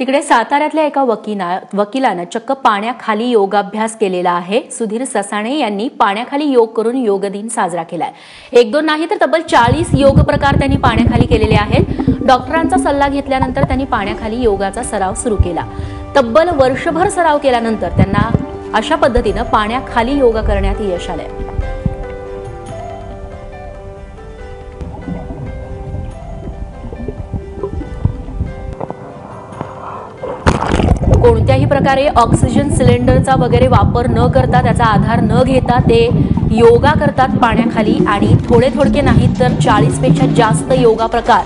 तिकडे साताऱ्यातल्या एका वकिला वकिलानं चक्क पाण्याखाली योगाभ्यास केलेला आहे. सुधीर ससाणे यांनी पाण्याखाली योग करून योग दिन साजरा केलाय. एक दोन नाही तर तब्बल चाळीस योग प्रकार त्यांनी पाण्याखाली केलेले आहेत. डॉक्टरांचा सल्ला घेतल्यानंतर त्यांनी पाण्याखाली योगाचा सराव सुरू केला. तब्बल वर्षभर सराव केल्यानंतर त्यांना अशा पद्धतीनं पाण्याखाली योगा करण्यात यश आलंय. कोणत्याही प्रकारे ऑक्सिजन सिलेंडरचा वगैरे वापर न करता त्याचा आधार न घेता ते योगा करतात पाण्याखाली आणि थोडे थोडके नाहीत तर चाळीसपेक्षा जास्त योगा प्रकार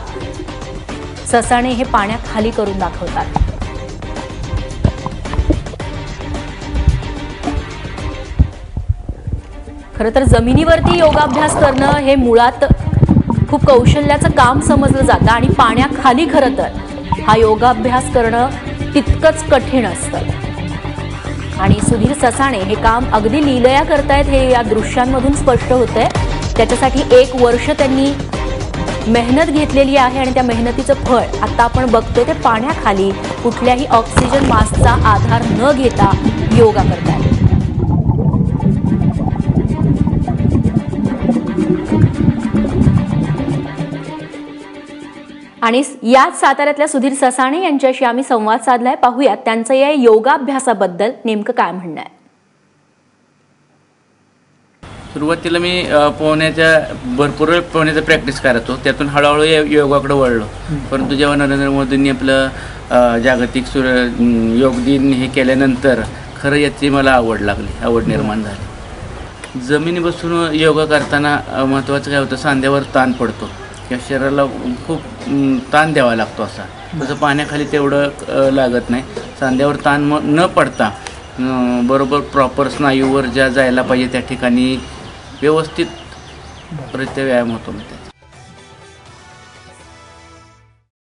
ससाणे हे पाण्याखाली करून दाखवतात. खरं तर जमिनीवरती योगाभ्यास करणं हे मुळात खूप कौशल्याचं काम समजलं जातं आणि पाण्याखाली खरं तर हा योगाभ्यास करणं तितकंच कठीण असतं. आणि सुधीर ससाणे हे काम अगदी लिलया करतायत हे या दृश्यांमधून स्पष्ट होतंय. त्याच्यासाठी एक वर्ष त्यांनी मेहनत घेतलेली आहे आणि त्या मेहनतीचं फळ आता आपण बघतोय ते पाण्याखाली कुठल्याही ऑक्सिजन मास्कचा आधार न घेता योगा करतायत. आणि याच साताऱ्यातल्या सुधीर ससाणे यांच्याशी आम्ही संवाद साधलाय. पाहूयात त्यांचं या योगाभ्यासाबद्दल नेमकं काय म्हणणं आहे? सुरुवातीला मी पोहण्याच्या भरपूर वेळ पोहण्याचा प्रॅक्टिस करायचो त्यातून हळूहळू या योगाकडे वळलो. परंतु जेव्हा नरेंद्र मोदींनी आपलं जागतिक सुर योग दिन हे केल्यानंतर खरं याची मला आवड लागली. आवड निर्माण झाली. जमिनी बसून योगा करताना महत्त्वाचं काय होतं? सांध्यावर ताण पडतो. किंवा शरीराला खूप ताण द्यावा लागतो असा. तसं पाण्याखाली तेवढं लागत नाही. सांध्यावर ताण म न पडता बरोबर प्रॉपर स्नायूवर ज्या जायला पाहिजे त्या ठिकाणी व्यवस्थित रित्या व्यायाम होतो मग